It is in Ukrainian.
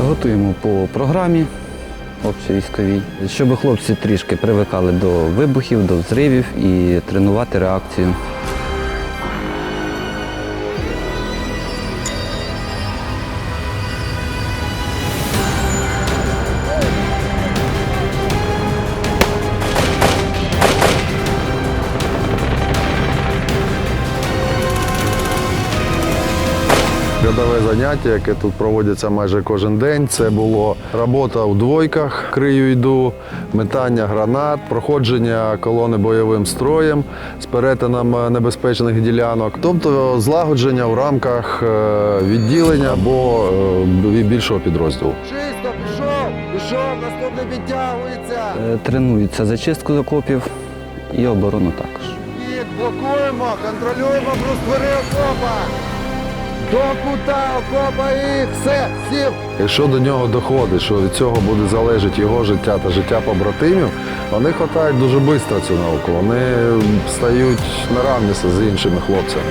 Готуємо по програмі общовійськовій, щоб хлопці трішки привикали до вибухів, до взривів і тренувати реакцію. Рядове заняття, яке тут проводиться майже кожен день, це було робота у двойках, крию йду, метання гранат, проходження колони бойовим строєм з перетином е, небезпечних ділянок, тобто злагодження в рамках е, відділення або е, більшого підрозділу. Чисто, пішов, пішов, наступний підтягується. Тренуються зачистку окопів і оборону також. Блокуємо, контролюємо бруствери окопа. До кута окопа і все. Якщо до нього доходить, що від цього буде залежати його життя та життя побратимів, вони хватають дуже швидко цю науку. Вони стають на равність з іншими хлопцями.